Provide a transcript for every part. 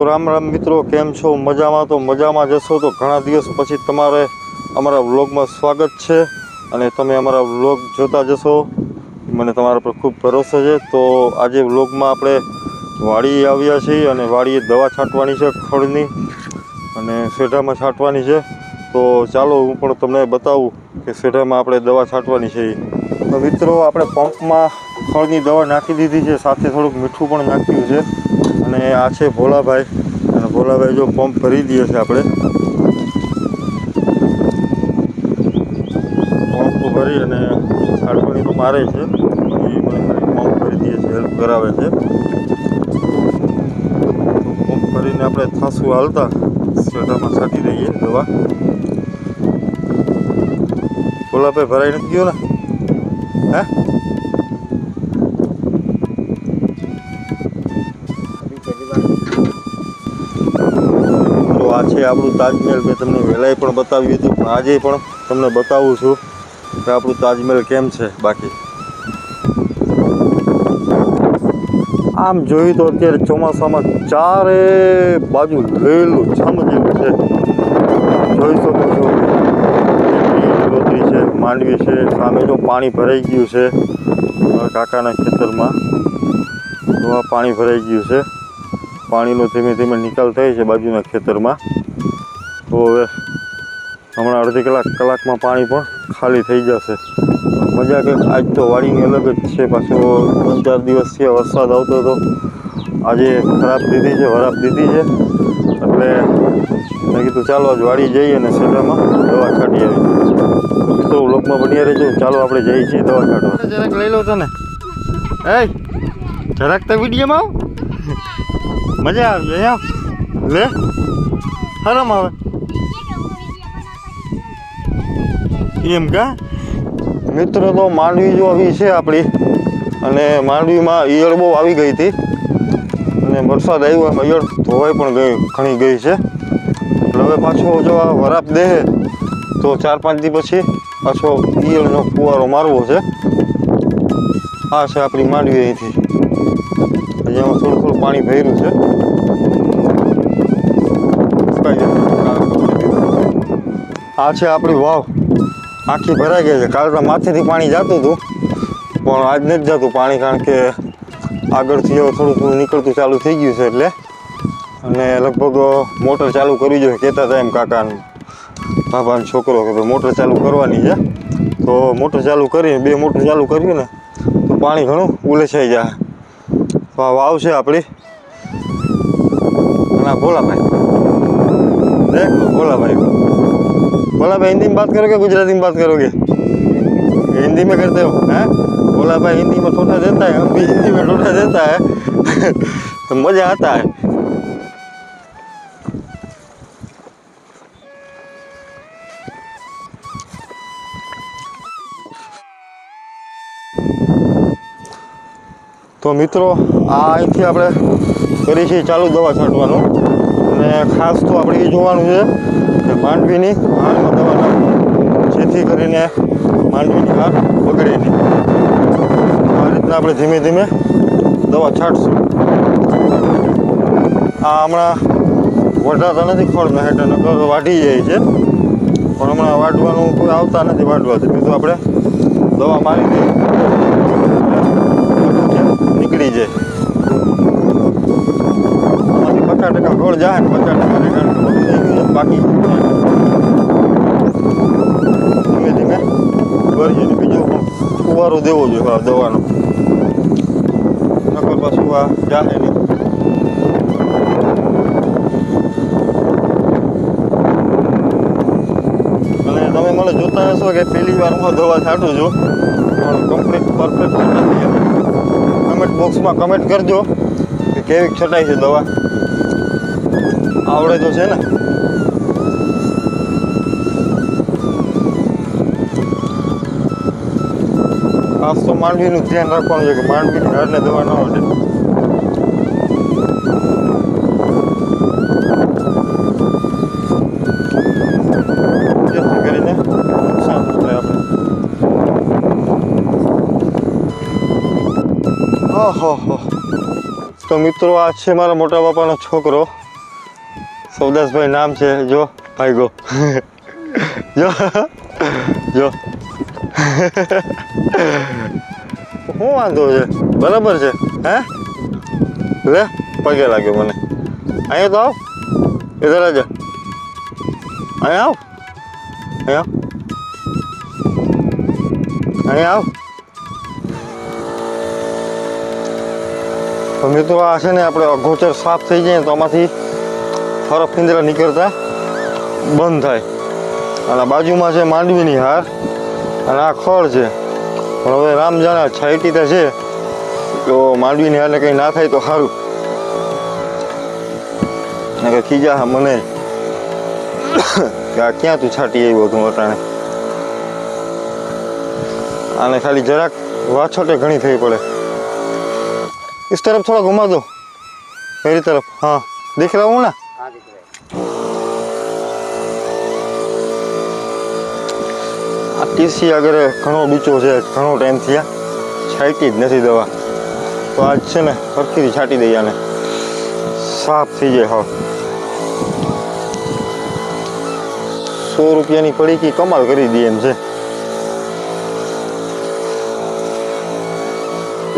રામ રામ મિત્રો, કેમ છો? મજામાં? તો મજામાં જશો તો ઘણા દિવસ પછી તમારે અમારા વ્લોગમાં સ્વાગત છે અને તમે અમારા વ્લોગ જોતા જશો મને તમારા પર ખૂબ ભરોસો છે. તો આજે વ્લોગમાં આપણે વાડી આવ્યા છીએ અને વાડીએ દવા છાંટવાની છે ખડની અને શેઢામાં છાંટવાની છે. તો ચાલો હું પણ તમને બતાવું કે શેઢામાં આપણે દવા છાંટવાની છે. તો મિત્રો, આપણે પંપમાં ખળની દવા નાખી દીધી છે. સાથે થોડુંક મીઠું પણ નાખ્યું છે. અને આ છે ભોલાભાઈ. ભોલાભાઈ જો પંપ ભરી દઈએ છે આપણે. પંપ ભરી અને છાંટવાની મારે છે. એ પંપ ભરી દઈએ છે હેલ્પ કરાવે છે. પંપ ભરીને આપણે થાસું હાલતા. શેઢામાં છાંટી દઈએ દવા. ભોલાભાઈ ભરાઈ નથી ગયો ને? હે? છે આપણું તાજમહેલ મેં તમને વહેલાય પણ બતાવ્યું હતું, પણ આજે પણ તમને બતાવું છું કે આપણું તાજમહેલ કેમ છે બાકી. આમ જોયું તો અત્યારે ચોમાસામાં ચારે બાજુ લીલું, છમ જેવું છે. જોઈ શકો છો લીલોતરી છે, માંડવી છે, સામે જો પાણી ભરાઈ ગયું છે કાકાના ખેતરમાં. તો પાણી ભરાઈ ગયું છે. પાણીનો ધીમે ધીમે નિકાલ થાય છે બાજુના ખેતરમાં. તો હવે હમણાં અડધી કલાક કલાકમાં પાણી પણ ખાલી થઈ જશે. મજા કે આજ તો વાડીની અલગ જ છે. પાછો ત્રણ ચાર દિવસ છે વરસાદ આવતો હતો આજે ખરાબ દીધી છે વરાપ દીધી છે. એટલે મેં કીધું ચાલો આજ વાડી જઈએ અને સેટામાં દવા છાંટી આવી. તો લોકમાં બની રહેજો. ચાલો આપણે જઈએ છીએ દવા છાંટવા જરાક લઈ લો તને. એ જરાક તો વિડીયોમાં આવ. મજા આવી અહીંયા લે. હરમ આવે. એમ કા? મિત્રો, તો માંડવી જો આવી છે આપણી. અને માંડવીમાં ઈયળ બહુ આવી ગઈ હતી. અને વરસાદ આવ્યો એમાં, ઈયળ ધોવાઈ પણ ગઈ, ઘણી ગઈ છે. હવે પાછો જો આ વરાપ દે, તો ચાર પાંચ દી પછી પાછો ઈયળનો ફુવારો મારવો છે. આ છે આપણી માંડવી અહીંથી. હજી એમાં થોડું થોડું પાણી ભર્યું છે. આ છે આપણી વાવ. આખી ભરાઈ ગઈ છે. કાલ તો માથેથી પાણી જતું હતું, પણ આજ નથી જતું પાણી કારણ કે આગળથી હવે થોડું થોડું નીકળતું ચાલુ થઈ ગયું છે એટલે. અને લગભગ મોટર ચાલુ કરવી જોઈએ, કહેતા હતા એમ કાકાનું બાબાનો છોકરો કે ભાઈ મોટર ચાલુ કરવાની છે. તો મોટર ચાલુ કરીને, બે મોટર ચાલુ કર્યું ને તો પાણી ઘણું ઉલેસાઈ જાય. તો આ વાવ છે આપણી. ના, ભોલાભાઈ. દેખ, ભોલાભાઈ. बोला भाई हिंदी में बात करोगे गुजराती में बात करोगे हिंदी में करते हो हैं बोला भाई हिंदी में ठोठा देता है हम भी हिंदी में ठोठा देता है तो मज़ा आता है તો મિત્રો આ અહીંથી આપણે કરીએ છીએ ચાલુ દવા છાંટવાનું અને ખાસ તો આપણે એ જોવાનું છે કે માંડવીની હારમાં દવા નાખવું જેથી કરીને માંડવીની આગ બગડે નહીં આ રીતના આપણે ધીમે ધીમે દવા છાંટશું. આ હમણાં વઢાતા નથી ખોળ મહેટા નકર વાઢી જાય છે. પણ હમણાં વાઢવાનું કોઈ આવતા નથી વાઢવાથી. બીજું આપણે દવા મારી દઈએ. નીકળી જાય. આમાંથી પચાસ ટકા ગોળ જાય ને પચાસ ટકા. બાકી. ધીમે ધીમે કરીએ ને બીજો ફુવારો દેવો જોઈએ આ દવાનો. નકર પાછું આ જાહે નહીં. અને તમે મને જોતા હશો કે પહેલી વાર હું દવા છાંટું છું, પણ કમ્પ્લીટ પરફેક્ટ નથી. કમેન્ટ બોક્સમાં કમેન્ટ કરજો કે કેવી છટાઈ છે દવા. આવડે તો છે ને. માંડવીનું ધ્યાન રાખવાનું છે કે માંડવીની હારને દવા ન જેથી કરીને નુકસાન ન થાય તો મિત્રો, આ છે મારા મોટા બાપાનો છોકરો. સૌદાસભાઈ નામ છે. જો, ભાઈ ગો. જો. જો. શું વાંધો છે? બરાબર છે? હે? લે, પગે લાગ્યો મને. અહીંયા તો આવ. ઇધર જ અહીંયા આવ. અહીંયા અહીંયા આવ. તો મિત્રો આ છે ને આપણે અગોચર સાફ થઈ જાય તો આમાંથી ફરક ફિંદરા નીકળતા બંધ થાય. અને બાજુમાં છે માંડવીની હાર. અને આ ખળ છે. પણ હવે રામ જાણે છાઈટીતા છે તો માંડવીની હારને કંઈ ના થાય તો સારું કે ખીજા મને કે આ ક્યાં તું છાટી આવ્યો તું અટાણે આને ખાલી જરાક વાછોટે ઘણી થઈ પડે इस तरफ थोड़ा घुमा दो मेरी तरफ हाँ दिख रहा हूँ ना ટીસી આગળ ઘણો ડૂચો છે, ઘણો ટાઈમ થયા. છાંટી જ નથી દવા. તો આજ છે ને ફરતીથી છાંટી દઈએ આને. સાફ થઈ જાય હા સો રૂપિયાની પડીકી કમાલ કરી દઈએ એમ છે.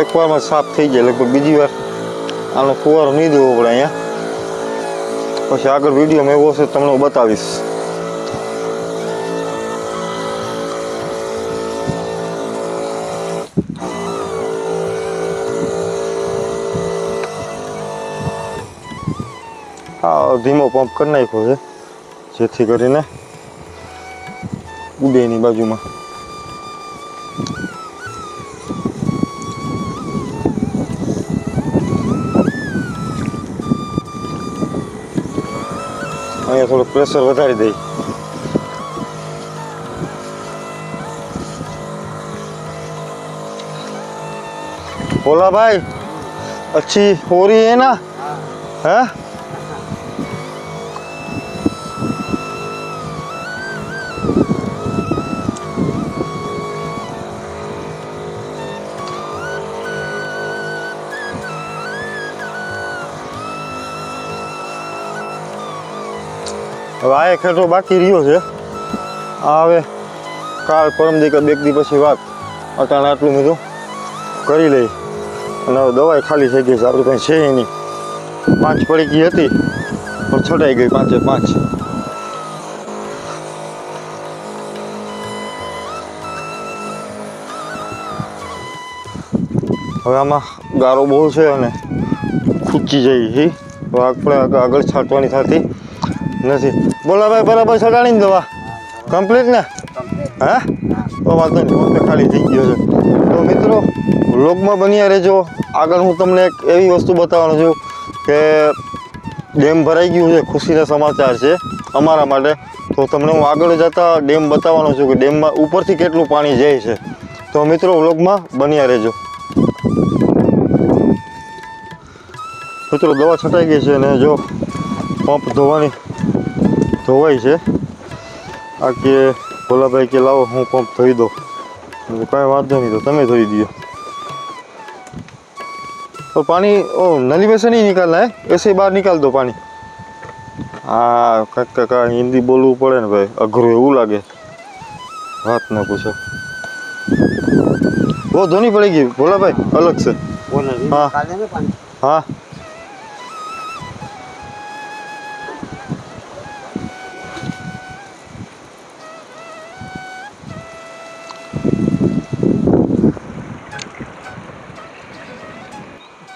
એક વારમાં સાફ થઈ જાય લગભગ બીજી વાર. આનો ફુવારો નહીં દેવો પડે અહીંયા. પછી આગળ વીડિયો મેં એવો છે તમને હું બતાવીશ. હા ધીમો પંપ કરી નાખ્યો છે. જેથી કરીને ઉડે એની બાજુમાં. અહીંયા થોડું પ્રેશર વધારી દઈ बोला भाई अच्छी हो रही है ना है હવે આ એક હેઠો બાકી રહ્યો છે આ હવે કાલ પરમ દી કે બે દી પછી વાત અટાણે આટલું બધું કરી લઈ અને દવાઈ ખાલી થઈ ગઈ છે. આપણી પાસે છે નહીં. પાંચ પડી ગઈ હતી પણ છટાઈ ગઈ પાંચે પાંચ. હવે આમાં ગારો બહુ છે અને ખૂચી જાય છે પણ આગળ છાંટવાની થતી નથી. બોલાભાઈ બરાબર છટાણી દવા. કમ્પ્લીટ ને? હા? તો વાંધો નહીં ખાલી થઈ ગયો છે. મિત્રો વ્લોગમાં બન્યા રહેજો. આગળ હું તમને એક એવી વસ્તુ બતાવવાનો છું કે ડેમ ભરાઈ ગયું છે, ખુશીના સમાચાર છે અમારા માટે. તો તમને હું આગળ જતા ડેમ બતાવવાનો છું કે ડેમમાં ઉપરથી કેટલું પાણી જાય છે. તો મિત્રો વ્લોગમાં બન્યા રહેજો. મિત્રો, દવા છટાઈ ગઈ છે અને જો પંપ ધોવાની ધોવાય છે. આ કે ભોલાભાઈ કે લાવો, હું પંપ ધોઈ દઉં. કાંઈ વાંધો નહીં તો તમે ધોઈ દો तो पानी ओ नली में से नहीं निकालना है ऐसे ही बाहर निकाल दो पानी હા કાંઈક કાકા હિન્દી બોલવું પડે ને ભાઈ અઘરું એવું લાગે વાત ના પૂછો वो धोनी पड़ेगी बोला भाई अलग से वो नदी हाँ। निकाल देंगे पानी हाँ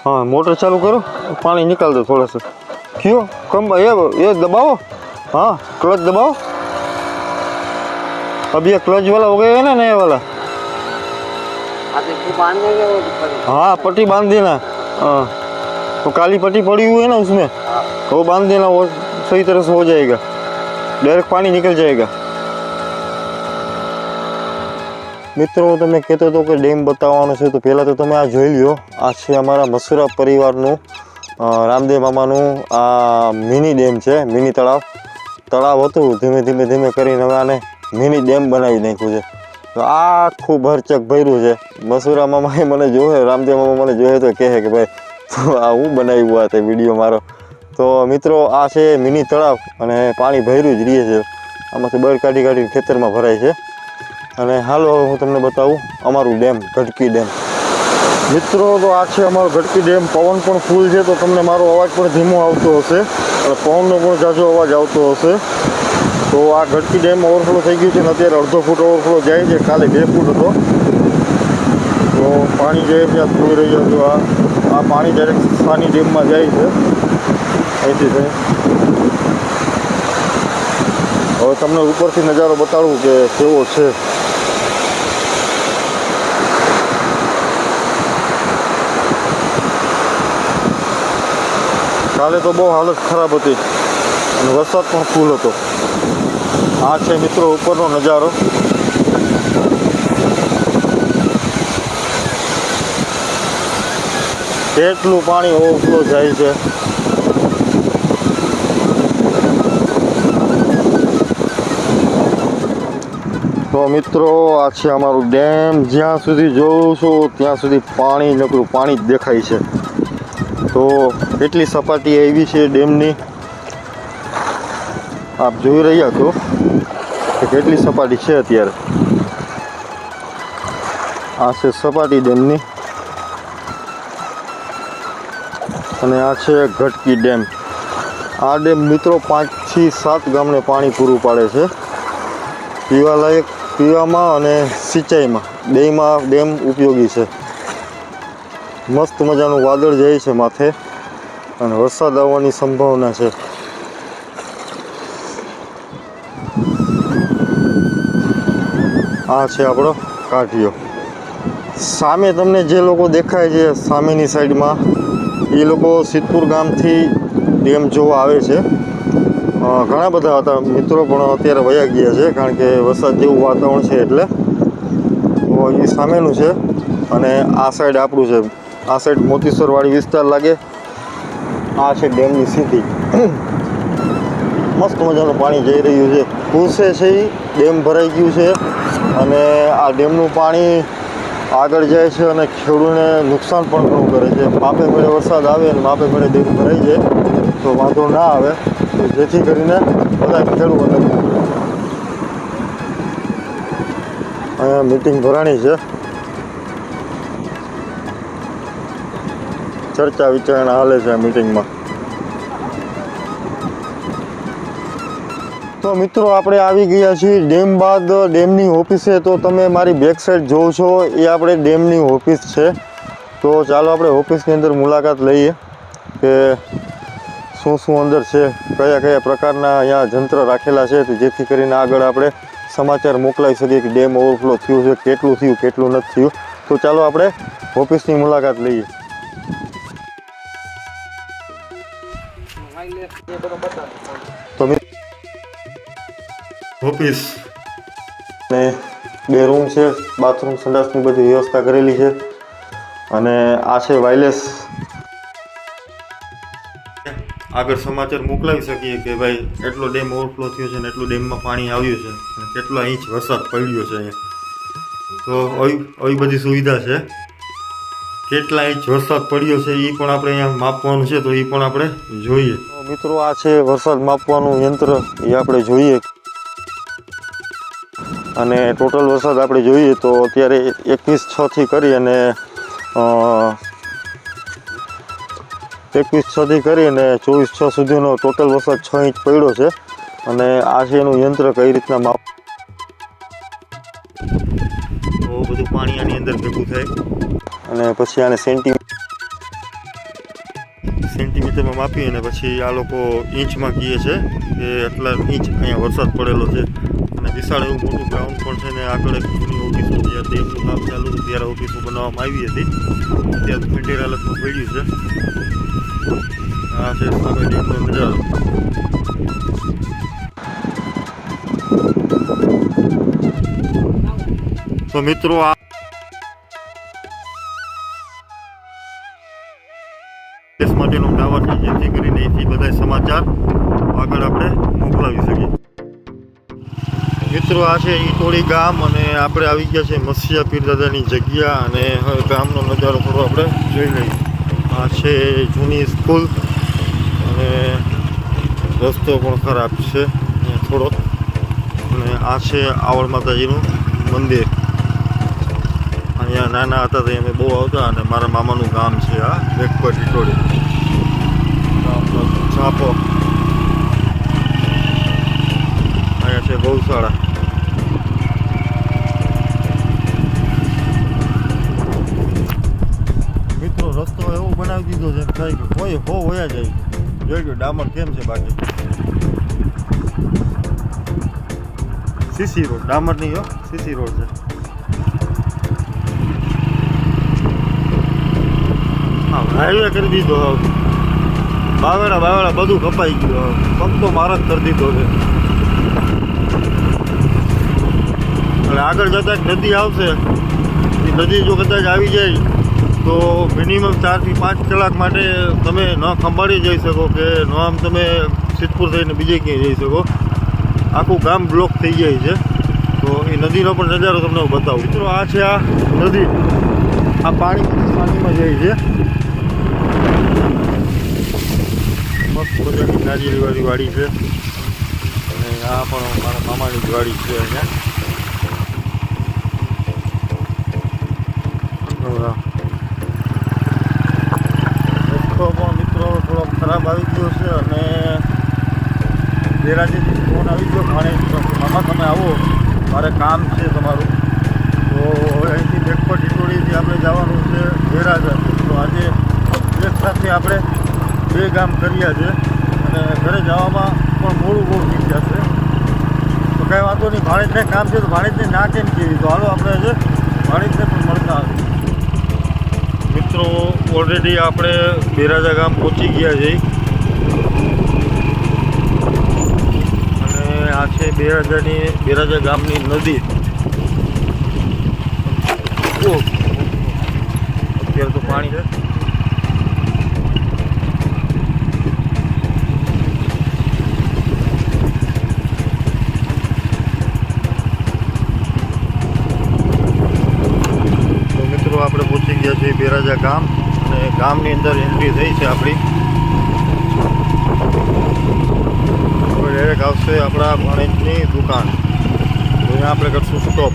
हाँ मोटर चालू करो पानी निकाल दो थोड़ा सा क्यों कम ये ये दबाओ हाँ क्लच दबाओ अब ये क्लच वाला हो गया है ना नया वाला हाँ तो इसको बांध देंगे वो ऊपर हाँ पट्टी बांध देना हाँ तो काली पट्टी पड़ी हुई है ना उसमें हाँ वो बांध देना वो सही तरह से हो जाएगा डायरेक्ट पानी निकल जाएगा મિત્રો, હું તમને કહેતો હતો કે ડેમ બતાવવાનો છે, તો પહેલાં તો તમે આ જોઈ લ્યો. આ છે અમારા મસુરા પરિવારનું રામદેવ મામાનું આ મિની ડેમ છે, મિની તળાવ. તળાવ હતું, ધીમે ધીમે ધીમે કરીને હવે આને મિની ડેમ બનાવી નાખ્યું છે. તો આખું ભરચક ભર્યું છે. મસુરા મામાએ મને જોવે રામદેવ મામા મને જોવે તો કહે કે ભાઈ, તું આ હું બનાવ્યું આ તે વીડિયો મારો? તો મિત્રો, આ છે મિની તળાવ અને પાણી ભર્યું જ રહે છે. આમાંથી બળ કાઢી કાઢીને ખેતરમાં ભરાય છે. અને હાલો, હું તમને બતાવું, અમારું ડેમ, ગઢકી ડેમ. મિત્રો, તો આ છે અમારો ગઢકી ડેમ. પવન પણ ફૂલ છે, તો તમને મારો અવાજ પણ ધીમો આવતો હશે. અને પવનનો પણ ઝાઝો અવાજ આવતો હશે. તો આ ગઢકી ડેમ ઓવરફ્લો થઈ ગયું છે, ને અત્યારે અડધો ફૂટ ઓવરફ્લો જાય છે કાલે બે ફૂટ હતો. તો પાણી જે ત્યાં જોઈ રહ્યા છો, આ આ પાણી ડાયરેક્ટ સાની ડેમમાં જાય છે. અહીંથી થઈ હવે તમને ઉપરથી નજારો બતાડું કે કેવો છે. કાલે તો બહુ હાલત ખરાબ હતી અને વરસાદ પણ ફૂલ હતો. આ છે મિત્રો ઉપરનો નજારો. કેટલું પાણી ઓવરફ્લો જાય છે. તો મિત્રો, આ છે અમારું ડેમ. જ્યાં સુધી જોઉં છું, ત્યાં સુધી પાણી નકરું પાણી જ દેખાય છે. તો કેટલી સપાટી આવી છે ડેમની? આપ જોઈ રહ્યા છો કે કેટલી સપાટી છે અત્યારે. આ છે સપાટી ડેમની. અને આ છે ઘટકી ડેમ. આ ડેમ મિત્રો પાંચથી સાત ગામને પાણી પૂરું પાડે છે. પીવાલાયક પીવામાં અને સિંચાઈમાં. બેયમાં ડેમ ઉપયોગી છે. મસ્ત મજાનું વાદળ જાય છે માથે અને વરસાદ આવવાની સંભાવના છે. આ છે આપણો કાઠિયો. સામે તમને જે લોકો દેખાય છે સામેની સાઈડમાં, એ લોકો સિદ્ધપુર ગામથી ડેમ જોવા આવે છે. ઘણા બધા હતા મિત્રો પણ અત્યારે વયા ગયા છે કારણ કે વરસાદ જેવું વાતાવરણ છે એટલે. તો એ સામેનું છે અને આ સાઈડ આપણું છે. આ સાઈડ મોતીસરવાળી વિસ્તાર લાગે. આ છે ડેમની સીધી મસ્ત મજાનું પાણી જઈ રહ્યું છે. કુસે છે એ ડેમ ભરાઈ ગયું છે અને આ ડેમનું પાણી આગળ જાય છે અને ખેડૂને નુકસાન પણ ઘણું કરે છે. માપે મેળે વરસાદ આવે અને માપે મેળે ડેમ ભરાઈ જાય, તો વાંધો ના આવે. જેથી કરીને બધા ખેડૂતોને અહીંયા મિટિંગ ભરાણી છે. ચર્ચા વિચારણા હાલે છે મિટિંગમાં. તો મિત્રો, આપણે આવી ગયા છીએ ડેમ બાદ. ડેમની ઓફિસે તો તમે મારી બેક સાઈડ જોવ છો. એ આપણે ડેમની ઓફિસ છે. તો ચાલો આપણે ઓફિસની અંદર મુલાકાત લઈએ કે શું શું અંદર છે, કયા કયા પ્રકારના અહીંયા જંત્ર રાખેલા છે જેથી કરીને આગળ આપણે સમાચાર મોકલાવી શકીએ કે ડેમ ઓવરફ્લો થયું છે, કેટલું થયું, કેટલું નથી થયું. તો ચાલો આપણે ઓફિસની મુલાકાત લઈએ. ઓફિસ. ને બે રૂમ છે બાથરૂમ સંડાસની બધી વ્યવસ્થા કરેલી છે. અને આ છે વાયરલેસ આગળ સમાચાર મોકલાવી શકીએ કે ભાઈ એટલો ડેમ ઓવરફ્લો થયો છે ને એટલું ડેમમાં પાણી આવ્યું છે અને કેટલો ઇંચ વરસાદ પડ્યો છે અહીંયા. તો આવી આવી બધી સુવિધા છે. કેટલા ઇંચ વરસાદ પડ્યો છે એ પણ આપણે અહીંયા માપવાનું છે તો એ પણ આપણે જોઈએ. મિત્રો આ છે વરસાદ માપવાનું યંત્ર એ આપણે જોઈએ. અને ટોટલ વરસાદ આપણે જોઈએ તો અત્યારે એકવીસ છથી કરી અને એકવીસ છથી કરી અને ચોવીસ છ સુધીનો ટોટલ વરસાદ છ ઇંચ પડ્યો છે. અને આ છે એનું યંત્ર કઈ રીતના માપ તો બધું પાણી આની અંદર ભેગું થાય. અને પછી આને સેન્ટી સેન્ટીમીટરમાં માપી અને પછી આ લોકો ઇંચમાં કહે છે કે એટલા ઇંચ અહીંયા વરસાદ પડેલો છે. અને વિશાળ એવું મોટું ગ્રાઉન્ડ પણ છે ને આગળ એક જૂની ઓફિસો જ્યાં ડેમનું કામ ચાલુ હતું ત્યારે ઓફિસો બનાવવામાં આવી હતી. ત્યાં મટીરિયલ હાલતમાં પડ્યું છે. આ છે સામે તો મિત્રો આ માટેનું ટાવર છે, જેથી કરીને એથી બધા સમાચાર આગળ આપણે મોકલાવી શકીએ. મિત્રો, આ છે ઈટોળી ગામ અને આપણે આવી ગયા છે મત્સ્ય પીર દાદાની જગ્યા અને હવે ગામનો નજારો થોડો આપણે જોઈ લઈએ. આ છે જૂની સ્કૂલ અને રસ્તો પણ ખરાબ છે થોડો. અને આ છે આવડ માતાજીનું મંદિર. અહીંયા નાના હતા ત્યાં અમે બહુ આવતા અને મારા મામાનું ગામ છે આ બેકપર ટીટોડી છાપો અહીંયા છે ગૌશાળા. મિત્રો, રસ્તો એવો બનાવી દીધો છે થાય કે કોઈ હો, હોયા જાય જોઈ ગયો ડામર કેમ છે બાકી? સીસી રોડ, ડામર નહીં હો, સીસી રોડ છે. હાઈવે કરી દીધો હવે બાવેડા બાવેડા બધું કપાઈ ગયું પગ તો મારા જ કરી દીધો છે. અને આગળ જતાં નદી આવશે. એ નદી જો કદાચ આવી જાય, તો મિનિમમ ચારથી પાંચ કલાક માટે તમે ન ખંભાળી જઈ શકો કે ન આમ તમે સિદ્ધપુર થઈને બીજે ક્યાંય જઈ શકો. આખું ગામ બ્લોક થઈ જાય છે. તો એ નદીનો પણ નજારો તમને બતાવું. મિત્રો, આ છે આ નદી. આ પાણી પાણીમાં જાય છે. મજાની નારિયેળીવાળી વાડી છે. અને આ પણ મારા મામાની જ વાડી છે અહીંયા. રસ્તો પણ મિત્રો થોડો ખરાબ આવી ગયો છે અને દેરાજી ફોન આવી ગયો. મને મામા તમે આવો. મારે કામ છે તમારું. તો હવે અહીંથી બેકપટ ટીટોડીથી આપણે જવાનું છે દેરાજ. તો આજે એક સાથે આપણે બે ગામ કર્યા છે. અને ઘરે જવામાં પણ મોડું બહુ થઈ જશે તો કાંઈ વાંધો નહીં, ભાણેજને કામ છે તો ભાણેજને ના કેમ કેવી તો હાલો આપણે છે ભાણેજને પણ મળતા આવીએ. મિત્રો ઓલરેડી આપણે બેરાજા ગામ પહોંચી ગયા છીએ અને આ છે બેરાજાની, બેરાજા ગામની નદી. અત્યારે તો પાણી છે તો મિત્રો આપણે પહોંચી ગયા છીએ બેરાજા ગામ અને ગામની અંદર એન્ટ્રી થઈ છે આપણી. ડાયરેક્ટ આવશે આપણા ગણેશની દુકાન. અહીંયા આપણે કરશું સ્ટોપ